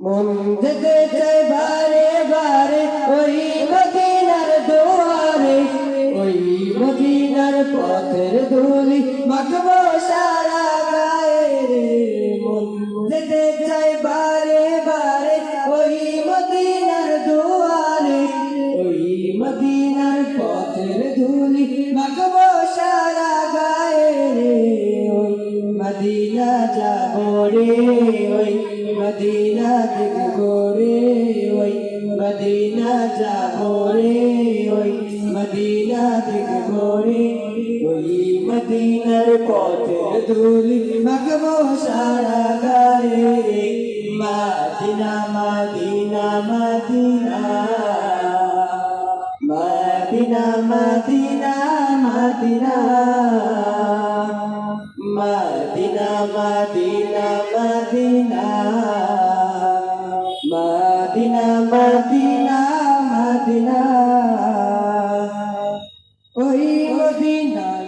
মন যেতে চাই বারে বারে, ওই মদিনার দুয়ারে, ওই মদিনার পথের ধুলি, মাখবো সারা গায়ে রে মন যেতে চাই বারে বারে, ওই মদিনার দুয়ারে, ওই মদিনার পথের ধুলি, মাখবো সারা গায়ে রে ওই মদিনা যাব রে, ওই মদিনা দেখব রে ওই মদিনা যাব রে ওই মদিনা দেখব রে ওই মদিনার পথের ধুলি মাখবো সারা গায়ে। Medina Medina Medina Medina Medina Medina Medina Medina Medina. Medina Medina Medina. ওই মদিনা